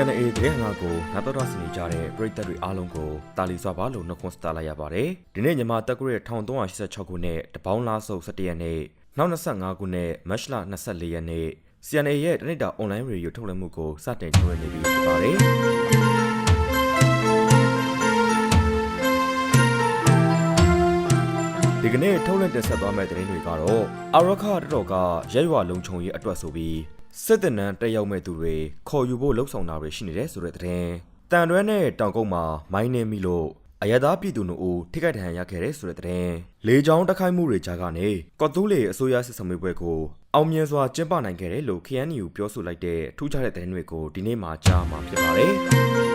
CNA တဲ့ငါကိုနာတော်တော်စနေကြတဲ့ပြည်သက်တွေအားလုံးကိုတာလီစွာပါလို့နှုတ်ခွန်းစတာလိုက်ရပါတယ်။ဒီနေ့ညီမတက်ကြရဲ့1386ခုနှစ်တပေါင်းလားစုပ်17ရက်နေ့နောက်25ခုနှစ်မတ်လ24ရက်နေ့ CNA ရဲ့တနစ်တာ online radio ထုတ်လွှင့်မှုကိုစတင်ထုတ်လွှင့်နေပြီဖြစ်ပါတယ်။ဒီကနေ့ထုတ်လွှင့်တင်ဆက်သွားမယ့်သတင်းတွေကတော့အာရခတတော်ကရဲရွာလုံခြုံရေးအတွက်ဆိုပြီး စစ်တပ်နန်းတက်ရောက်မဲ့သူတွေခေါ်ယူဖို့လှုံ့ဆော်တာတွေရှိနေတယ်ဆိုတဲ့သတင်းတန်တွဲနဲ့တောင်ကုန်းမှာမိုင်းနေမိလို့အရသာပြည်သူတို့ဦးထိခိုက်ဒဏ်ရာရခဲ့တဲ့ဆိုတဲ့သတင်းလေကြောင်းတိုက်ခိုက်မှုတွေကြားကနေကော့တူးလေအစိုးရစစ်စမှုပွဲကိုအောင်မြင်စွာကျင်းပနိုင်ခဲ့တယ်လို့ KNU ပြောဆိုလိုက်တဲ့ထူးခြားတဲ့သတင်းတွေကိုဒီနေ့မှကြားမှာဖြစ်ပါတယ်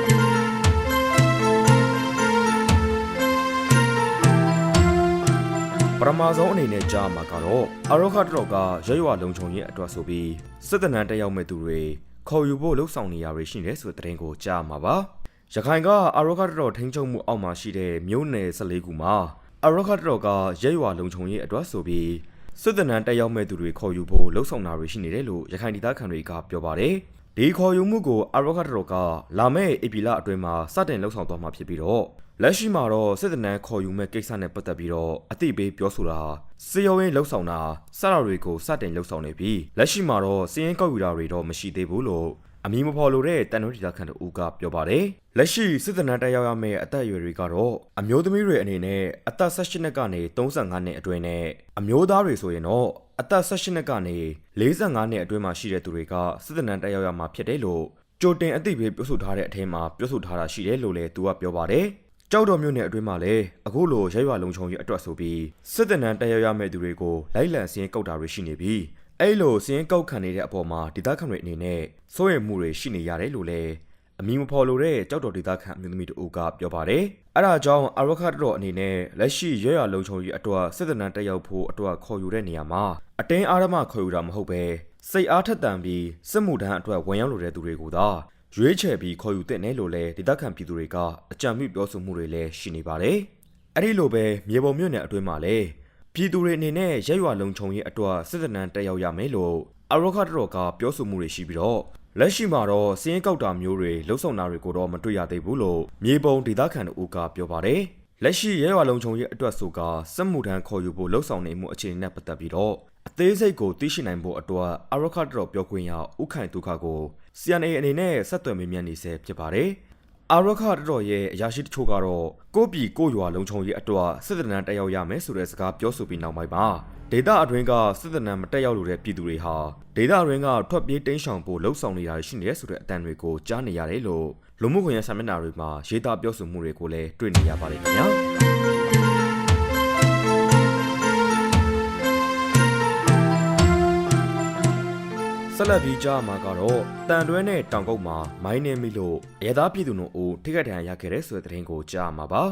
ပရမဇုံအနေနဲ့ကြားမှာကတော့အရောခတ်တော်ကရရွာလုံခြုံရေးအတွက်ဆိုပြီးစစ်တပ်နန်းတက်ရောက်မဲ့သူတွေခေါ်ယူဖို့လှုံ့ဆော်နေရတွေရှိနေတယ်ဆိုတဲ့သတင်းကိုကြားမှာပါရခိုင်ကအရောခတ်တော်ထိန်းချုပ်မှုအောက်မှာရှိတဲ့မြို့နယ်14ခုမှာအရောခတ်တော်ကရရွာလုံခြုံရေးအတွက်ဆိုပြီးစစ်တပ်နန်းတက်ရောက်မဲ့သူတွေခေါ်ယူဖို့လှုံ့ဆော်တာတွေရှိနေတယ်လို့ရခိုင်ဒေသခံတွေကပြောပါတယ် ဒီခေါ်ယူမှုကိုအရောခတ်တော်ကလာမယ့်ဧပြီလအတွင်းမှာစတင်လှုံ့ဆော်သွားမှာဖြစ်ပြီးတော့လက်ရှိမှာတော့စစ်တပ်နန်းခေါ်ယူမဲ့ကိစ္စနဲ့ပတ်သက်ပြီးတော့အသိပေးပြောဆိုတာစီယိုရင်းလှုပ်ဆောင်တာစတာတွေကိုစတင်လှုပ်ဆောင်နေပြီးလက်ရှိမှာတော့စီးရင်ကောက်ယူတာတွေတော့မရှိသေးဘူးလို့အမည်မဖော်လို့တဲ့တန်တော်ဒေသခံတို့ကပြောပါတယ်လက်ရှိစစ်တပ်နန်းတက်ရောက်ရမယ့်အသက်အရွယ်တွေကတော့အမျိုးသမီးတွေအနေနဲ့အသက်18နှစ်ကနေ35နှစ်အတွင်းနဲ့အမျိုးသားတွေဆိုရင်တော့ အသက်18နှစ်ကနေ45နှစ်အတွင်းမှာရှိတဲ့သူတွေကစစ်တပ်နန်းတက်ရောက်ရမှာဖြစ်တယ်လို့ကြိုတင်အသိပေးပြောဆိုထားတဲ့အထက်မှာပြောဆိုထားတာရှိတယ်လို့လည်းသူကပြောပါတယ်ကြောက်တော်မြို့နယ်အတွင်းမှာလည်းအခုလိုရဲရွာလုံခြုံရေးအတွက်ဆိုပြီးစစ်တပ်နန်းတက်ရောက်ရမယ့်သူတွေကိုလိုက်လံစည်းကောက်တာတွေရှိနေပြီးအဲ့လိုစည်းကောက်ခံနေတဲ့အပေါ်မှာဒေသခံတွေအနေနဲ့စိုးရိမ်မှုတွေရှိနေရတယ်လို့လည်း အမည်မဖော်လို့တဲ့ကြောက်တော်ဒေသခံအမျိုးသမီးတို့ကပြောပါတယ်။အဲဒါကြောင့်အရခတ်တော်အနေနဲ့လက်ရှိရဲရွာလုံခြုံရေးအတွက်စစ်တပ်နန်းတက်ရောက်ဖို့အတွက်ခေါ်ယူတဲ့နေရာမှာအတင်းအားရမခေါ်ယူတာမဟုတ်ပဲစိတ်အားထက်သန်ပြီးစစ်မှုထမ်းအတွက်ဝန်ရောက်လိုတဲ့သူတွေကိုသာရွေးချယ်ပြီးခေါ်ယူတဲ့နယ်လို့လည်းဒေသခံပြည်သူတွေကအကြံပြုပြောဆိုမှုတွေလည်းရှိနေပါတယ်။အဲ့ဒီလိုပဲမြေပုံမြို့နယ်အတွင်းမှာလည်းပြည်သူတွေအနေနဲ့ရက်ရွာလုံခြုံရေးအတွက်စစ်တပ်နန်းတက်ရောက်ရမယ်လို့အရောခတ်တော်ကပြောဆိုမှုတွေရှိပြီးတော့ လက်ရှိမှာတော့စင်းကောက်တာမျိုးတွေလှုပ်ဆောင်တာတွေကိုတော့မတွေ့ရသေးဘူးလို့မြေပုံဒေသခံတို့ကပြောပါတယ်။လက်ရှိရဲရွာလုံခြုံရေးအတွက်ဆိုကစစ်မှုထမ်းခေါ်ယူဖို့လှုပ်ဆောင်နေမှုအခြေအနေနဲ့ပတ်သက်ပြီးတော့အသေးစိတ်ကိုသိရှိနိုင်ဖို့အတွက်အရောခတ်တော်ပြောခွင့်ရဥခိုင်ဒုက္ခကို CNA အနေနဲ့ဆက်သွယ်မေးမြန်းနေဆဲဖြစ်ပါတယ်။အာရခတတော်ရဲ့အရာရှိတချို့ကတော့ကိုပြည်ကိုရွာလုံခြုံရေးအတွက်စစ်တပ်နန်းတက်ရောက်ရမယ်ဆိုတဲ့စကားပြောဆိုပြီးနောက်ပိုင်းမှာဒေတာအတွင်းကစစ်တပ်နန်းမတက်ရောက်လို့တဲ့ပြည်သူတွေဟာဒေတာအတွင်းကထွက်ပြေးတိမ်းရှောင်ဖို့လှုံ့ဆော်နေတာရှိနေတယ်ဆိုတဲ့အတန်တွေကိုကြားနေရတယ်လို့လူမှုကွန်ရက်ဆာမျက်နှာတွေမှာရေးသားပြောဆိုမှုတွေကိုလည်းတွေ့နေရပါတယ်ခင်ဗျာ။ဆက်လက်ပြီးကြားမှာကတော့တန်တွဲနဲ့တောင်ကုတ်မှာမိုင်းနေမိလို့ရဲသားပြည်သူတို့အိုထိခိုက်ဒဏ်ရာရခဲ့တဲ့ဆိုတဲ့သတင်းကိုကြားမှာပါ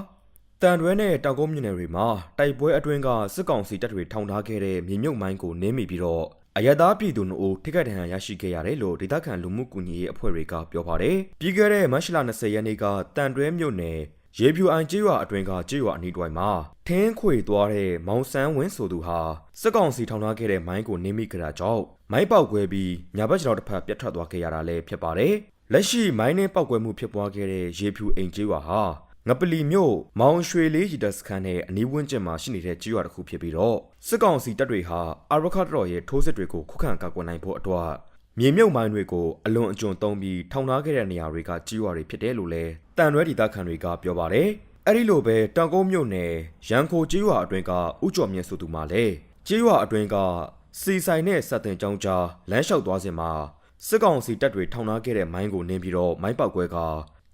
တန်တွဲနဲ့တောင်ကုတ်မြို့နယ်တွေမှာတိုက်ပွဲအတွင်းကစစ်ကောင်စီတပ်တွေထောင်ထားခဲ့တဲ့မြေမြုပ်မိုင်းကိုနင်းမိပြီးတော့အရသာပြည်သူတို့အိုထိခိုက်ဒဏ်ရာရရှိခဲ့ရတယ်လို့ဒေသခံလူမှုကူညီရေးအဖွဲ့တွေကပြောပါတယ်ပြီးခဲ့တဲ့မတ်လ20ရက်နေ့ကတန်တွဲမြို့နယ်ရေဖြူအိုင်ကျေးရွာအတွင်းကကျေးရွာအနီးတွင်မှာထင်းခွေသွားတဲ့မောင်ဆန်းဝင်းဆိုသူဟာစစ်ကောင်စီထောင်ထားခဲ့တဲ့မိုင်းကိုနင်းမိကြတာကြောင့်မိုင်းပေါက်ကွဲပြီးညာဘက်ကျွန်တော်တစ်ဖက်ပြတ်ထွက်သွားခဲ့ရတာလည်းဖြစ်ပါတယ်။လက်ရှိမိုင်းနဲ့ပေါက်ကွဲမှုဖြစ်ပွားခဲ့တဲ့ရေဖြူအိမ်ကျေးရွာဟာ ငပလီမြို့မောင်ရွှေလေးရီတက်စခန်းနဲ့အနီးဝန်းကျင်မှာရှိနေတဲ့ကျေးရွာတစ်ခုဖြစ်ပြီးတော့စစ်ကောင်စီတပ်တွေဟာအာရခတ်တော်ရဲ့ထိုးစစ်တွေကိုခုခံကာကွယ်နိုင်ဖို့အတွက်မြေမြုပ်မိုင်းတွေကိုအလွန်အကျွံသုံးပြီးထောင်ထားခဲ့တဲ့နေရာတွေကကြီးရွာတွေဖြစ်တယ်လို့လည်းတန်ရွဲဒေသခံတွေကပြောပါတယ်။အဲဒီလိုပဲတောင်ကုန်းမြို့နယ်ရန်ခိုကြီးရွာအတွင်းကဥကျော်မြင့်ဆိုသူမှလည်းကြီးရွာအတွင်းကစီဆိုင်နဲ့စက်တင်ကျောင်းကြားလမ်းလျှောက်သွားစဉ်မှာစစ်ကောင်စီတပ်တွေထောင်ထားခဲ့တဲ့မိုင်းကိုနင်းပြီးတော့မိုင်းပေါက်ကွဲက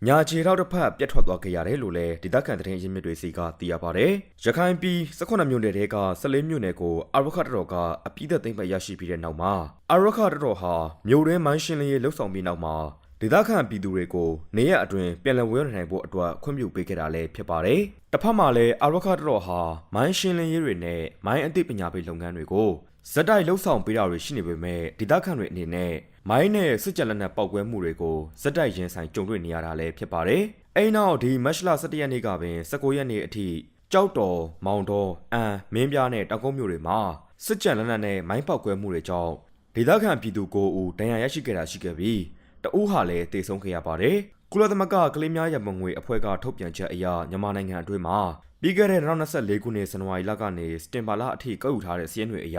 ညာခြေထောက်တစ်ဖက်ပြတ်ထွက်သွားခဲ့ရတယ်လို့လည်းဒေသခံသတင်းရင်းမြစ်တွေစီကသိရပါတယ်။ရခိုင်ပြည်18မြို့နယ်တဲက14မြို့နယ်ကိုအာရခတ်တော်ကအပြည့်သက်သိမ်းပိုက်ရရှိပြီးတဲ့နောက်မှာအာရခတ်တော်ဟာမြို့တွင်းမိုင်းရှင်းလင်းရေးလှုပ်ဆောင်ပြီးနောက်မှာဒေသခံပြည်သူတွေကိုနေရအတွင်းပြန်လည်ဝေရောက်နိုင်ဖို့အတွက်ခွင့်ပြုပေးခဲ့တာလည်းဖြစ်ပါတယ်။တစ်ဖက်မှာလည်းအာရခတ်တော်ဟာမိုင်းရှင်းလင်းရေးတွေနဲ့မိုင်းအသိပညာပေးလုပ်ငန်းတွေကို ဇက်တိုက်လှုပ်ဆောင်ပေးတာတွေရှိနေပေမဲ့ဒေသခံတွေအနေနဲ့မိုင်းနဲ့စစ်ကြလက်နက်ပောက်ကွဲမှုတွေကိုဇက်တိုက်ရင်ဆိုင်ကြုံတွေ့နေရတာလည်းဖြစ်ပါတယ်။အဲဒီနောက်ဒီမတ်လ17ရက်နေ့ကပင်19ရက်နေ့အထိကြောက်တော်မောင်တော်အန်မင်းပြားနဲ့တောင်ကုန်းမြို့တွေမှာစစ်ကြလက်နက်နဲ့မိုင်းပောက်ကွဲမှုတွေကြောင့်ဒေသခံပြည်သူကိုဦးဒဏ်ရာရရှိခဲ့တာရှိခဲ့ပြီးတဦးဟာလည်းတေဆုံးခဲ့ရပါတယ်ကုလသမဂ္ဂကလေးများရမငွေအဖွဲ့ကထုတ်ပြန်ချက်အရမြန်မာနိုင်ငံအတွင်းမှာ ပြီးခဲ့တဲ့2024ခုနှစ်ဇန်နဝါရီလကနေစတင်ဘာလအထိကောက်ယူထားတဲ့စီးရင်တွေအရ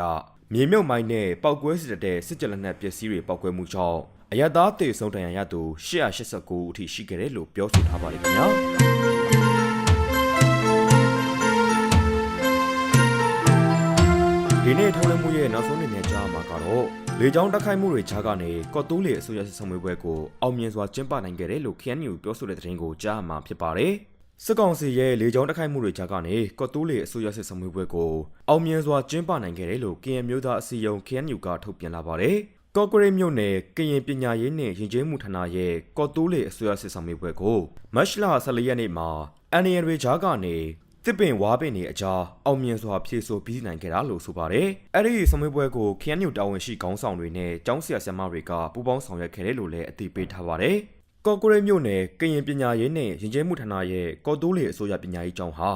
မြေမြုပ်မိုင်းနဲ့ပောက်ကွဲစစ်တဲ့စစ်ကြလက်နက်ပစ္စည်းတွေပောက်ကွဲမှုကြောင့်အရသာတေဆုံးတန်ရာရသူ889ဦးအထိရှိခဲ့တယ်လို့ပြောဆိုထားပါတယ်ခင်ဗျာဒီနေ့ထုံးလင်းမှုရဲ့နောက်ဆုံးအနေနဲ့ကြားမှာကတော့လေကြောင်းတက်ခိုက်မှုတွေကြားကနေကော့တူးလေအစိုးရစစ်ဆောင်ပွဲကိုအောင်မြင်စွာကျင်းပနိုင်ခဲ့တယ်လို့ KNU ပြောဆိုတဲ့သတင်းကိုကြားမှာဖြစ်ပါတယ်။ စစ်ကောင်စီရဲ့လေကြောင်းတက်ခိုက်မှုတွေကြားကနေကော့တူးလေအစိုးရစစ်ဆောင်ပွဲကိုအောင်မြင်စွာကျင်းပနိုင်ခဲ့တယ်လို့ KN မျိုးသားအစည်းအရုံး KNU ကထုတ်ပြန်လာပါတယ်။ကော့ကရိတ်မြို့နယ်ကရင်ပညာရေးနှင့်ယဉ်ကျေးမှုဌာနရဲ့ကော့တူးလေအစိုးရစစ်ဆောင်ပွဲကိုမတ်လ14ရက်နေ့မှာ NN တွေကြားကနေတစ်ပင်ဝါပင်တွေအကြားအောင်မြင်စွာဖြည့်ဆို့ပြီးနိုင်ခဲ့တာလို့ဆိုပါတယ်။အဲ့ဒီဆောင်ပွဲကို KNU တာဝန်ရှိခေါင်းဆောင်တွေနဲ့ကျောင်းဆရာဆရာမတွေကပူးပေါင်းဆောင်ရွက်ခဲ့တယ်လို့လည်းအသိပေးထားပါတယ်။ ကော့ကရိတ်မြို့နယ်ကရင်ပညာရေးနဲ့ယဉ်ကျေးမှုဌာနရဲ့ကော့တိုးလေအစိုးရပညာရေးကျောင်းဟာ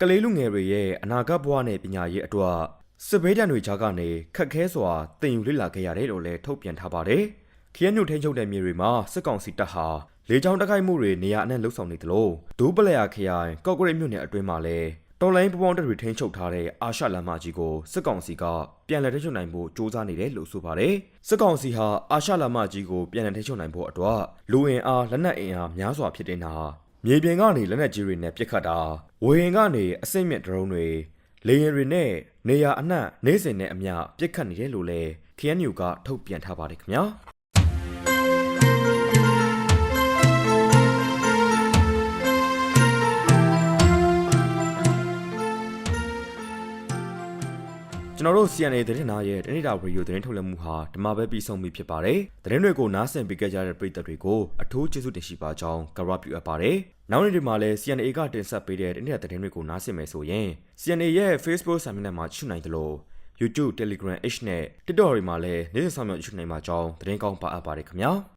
ကလေးလူငယ်တွေရဲ့အနာဂတ်ဘဝနဲ့ပညာရေးအတွက်စစ်ဘေးဒဏ်တွေကြားကနေခက်ခဲစွာတင်ယူလေ့လာခဲ့ရတယ်လို့လည်းထုတ်ပြန်ထားပါတယ်။ KNU ထိန်းချုပ်တဲ့မြေတွေမှာစစ်ကောင်စီတပ်ဟာလေကြောင်းတိုက်ခိုက်မှုတွေနေရာအနှံ့လှုပ်ဆောင်နေသလိုဒူးပလယာခရိုင်ကော့ကရိတ်မြို့နယ်အတွင်းမှာလည်း တော်လိုင်းပပေါင်းတပ်တွေထိန်းချုပ်ထားတဲ့အာရှလမ်းမကြီးကိုစစ်ကောင်စီကပြန်လည်ထိန်းချုပ်နိုင်ဖို့စ조사နေတယ်လို့ဆိုပါတယ်စစ်ကောင်စီဟာအာရှလမ်းမကြီးကိုပြန်လည်ထိန်းချုပ်နိုင်ဖို့အတွက်လူဝင်အားလက်နက်အင်အားများစွာဖြစ်နေတာမြေပြင်ကနေလက်နက်ကြီးတွေနဲ့ပစ်ခတ်တာဝေဟင်ကနေအစိမ့်မြင့်ဒရုန်းတွေလေယာဉ်တွေနဲ့နေရာအနှံ့နေစဉ်နဲ့အမျှပစ်ခတ်နေတယ်လို့လည်း KNU ကထုတ်ပြန်ထားပါတယ်ခင်ဗျာ ကျွန်တော်တို့ CNA သတင်းနာရဲ့တနေ့တာဗီဒီယိုသတင်းထုတ်လွှင့်မှုဟာဒီမှာပဲပြီးဆုံးပြီဖြစ်ပါတယ်။သတင်းတွေကိုနားဆင်ပေးကြတဲ့ပရိသတ်တွေကိုအထူးကျေးဇူးတင်ရှိပါကြောင်းကရော့ပြုအပ်ပါတယ်။နောက်နေ့တွေမှာလည်း CNA ကတင်ဆက်ပေးတဲ့တနေ့တာသတင်းတွေကိုနားဆင်မယ်ဆိုရင် CNA ရဲ့ Facebook စာမျက်နှာမှာချွနိုင်တယ်လို့ YouTube, Telegram, H နဲ့ TikTok တွေမှာလည်းနေ့စဉ်ဆောင်ရွက်ချွနိုင်မှာကြောင်းသတင်းကောင်းပါအပ်ပါတယ်ခင်ဗျာ။